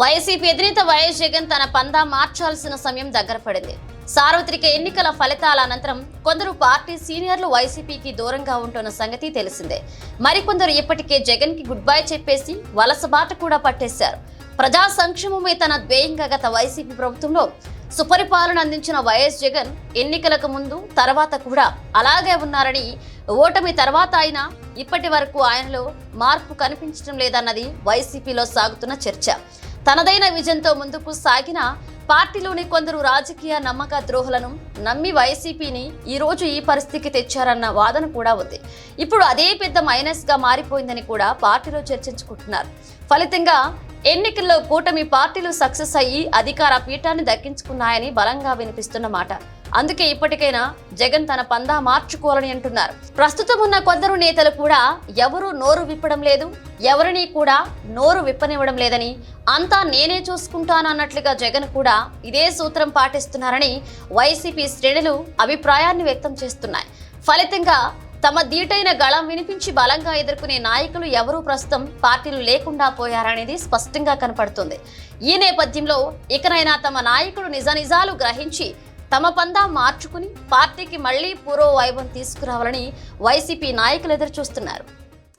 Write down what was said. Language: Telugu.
వైసీపీ అధినేత వైఎస్ జగన్ తన పందా మార్చాల్సిన సమయం దగ్గర పడింది. సార్వత్రిక ఎన్నికల ఫలితాల అనంతరం కొందరు పార్టీ సీనియర్లు వైసీపీకి దూరంగా ఉంటున్న సంగతి తెలిసిందే. మరికొందరు ఇప్పటికే జగన్కి గుడ్ బై చెప్పేసి వలస బాట కూడా పట్టేశారు. ప్రజా సంక్షేమమే తన ధ్యేయంగా గత వైసీపీ ప్రభుత్వంలో సుపరిపాలన అందించిన వైఎస్ జగన్ ఎన్నికలకు ముందు తర్వాత కూడా అలాగే ఉన్నారని ఓటమి తర్వాత అయినా ఇప్పటి వరకు ఆయనలో మార్పు కనిపించడం లేదన్నది వైసీపీలో సాగుతున్న చర్చ. తనదైన విజన్తో ముందుకు సాగిన పార్టీలోని కొందరు రాజకీయ నమ్మక ద్రోహులను నమ్మి వైసీపీని ఈరోజు ఈ పరిస్థితికి తెచ్చారన్న వాదన కూడా ఉంది. ఇప్పుడు అదే పెద్ద మైనస్గా మారిపోయిందని కూడా పార్టీలో చర్చించుకుంటున్నారు. ఫలితంగా ఎన్నికల్లో కూటమి పార్టీలు సక్సెస్ అయ్యి అధికార పీఠాన్ని దక్కించుకున్నాయని బలంగా వినిపిస్తున్న మాట. అందుకే ఇప్పటికైనా జగన్ తన పందా మార్చుకోవాలని అంటున్నారు. ప్రస్తుతం ఉన్న కొందరు నేతలు కూడా ఎవరు నోరు విప్పడం లేదు ఎవరిని కూడా నోరు విప్పనివ్వడం లేదని అంతా నేనే చూసుకుంటాను అన్నట్లుగా జగన్ కూడా ఇదే సూత్రం పాటిస్తున్నారని వైసీపీ శ్రేణులు అభిప్రాయాన్ని వ్యక్తం చేస్తున్నాయి. ఫలితంగా తమ దీటైన గళం వినిపించి బలంగా ఎదుర్కొనే నాయకులు ఎవరూ ప్రస్తుతం పార్టీలు లేకుండా పోయారనేది స్పష్టంగా కనపడుతుంది. ఈ నేపథ్యంలో ఇకనైనా తమ నాయకుడు నిజ నిజాలు గ్రహించి తమ పందా మార్చుకుని పార్టీకి మళ్ళీ పూర్వ వైభవం తీసుకురావాలని వైసీపీ నాయకులు ఎదురు చూస్తున్నారు